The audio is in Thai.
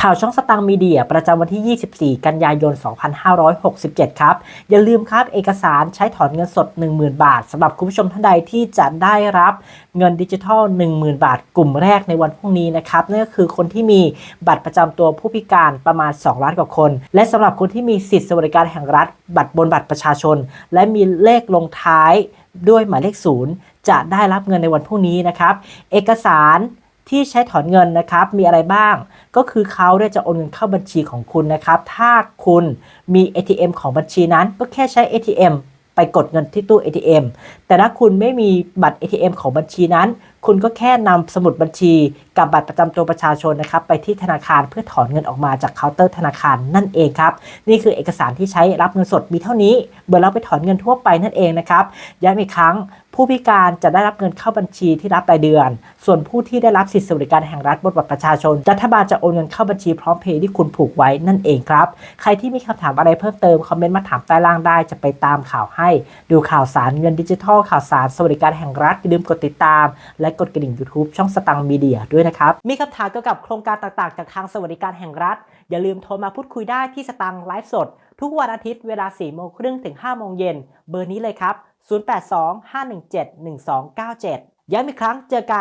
ข่าวช่องสตังมีเดียประจำวันที่ 24 กันยายน 2567 ครับ อย่าลืมครับเอกสารใช้ถอนเงินสด 10,000 บาทสำหรับคุณผู้ชมท่านใดที่จะได้รับเงินดิจิทัล 10,000 บาท กลุ่มแรกในวันพรุ่งนี้นะครับนั่นก็คือคนที่มีบัตรประจำตัวผู้พิการประมาณ 2 ล้านกว่าคน และสำหรับคนที่มีสิทธิสวัสดิการแห่งรัฐ บัตรบนบัตรประชาชน และมีเลขลงท้ายด้วยหมายเลขศูนย์จะได้รับเงินในวันพรุ่งนี้นะครับ เอกสารที่ใช้ถอนเงินนะครับมีอะไรบ้าง ก็คือเขาเนี่ยจะโอนเงินเข้าบัญชีของคุณนะครับ ถ้าคุณมี ATM ของบัญชีนั้นก็แค่ใช้ ATM ไปกดเงินที่ตู้ ATM แต่ถ้าคุณไม่มีบัตร ATM ของบัญชีนั้น คุณก็แค่นำสมุดบัญชีกับบัตรประจำตัวประชาชนนะครับไปที่ธนาคารเพื่อถอนเงินออกมาจากเคาน์เตอร์ธนาคารนั่นเองครับ นี่คือเอกสารที่ใช้รับเงินสดมีเท่านี้เมื่อเราไปถอนเงินทั่วไปนั่นเองนะครับย้ำอีกครั้งผู้พิการจะได้รับเงินเข้าบัญชีที่รับรายเดือน ส่วนผู้ที่ได้รับสิทธิสวัสดิการแห่งรัฐบนบัตรประชาชน รัฐบาลจะโอนเงินเข้าบัญชีพร้อมเพย์ที่คุณผูกไว้นั่นเองครับ ใครที่มีคำถามอะไรเพิ่มเติม คอมเมนต์มาถามใต้ล่างได้ จะไปตามข่าวให้ ดูข่าวสารเงินดิจิทัล ข่าวสารสวัสดิการแห่งรัฐอย่าลืมกดติดตาม และกดกระดิ่ง YouTube ช่องสตังมีเดียด้วยนะครับ มีคำถามเกี่ยวกับโครงการต่างๆ จากทางสวัสดิการแห่งรัฐ อย่าลืมโทรมาพูดคุยได้ที่สตังไลฟ์สด ทุกวันอาทิตย์เวลา 4 โมงครึ่งถึง 5 โมงเย็น เบอร์นี้เลยครับ 082 517 1297 ย้ำอีกครั้งเจอกัน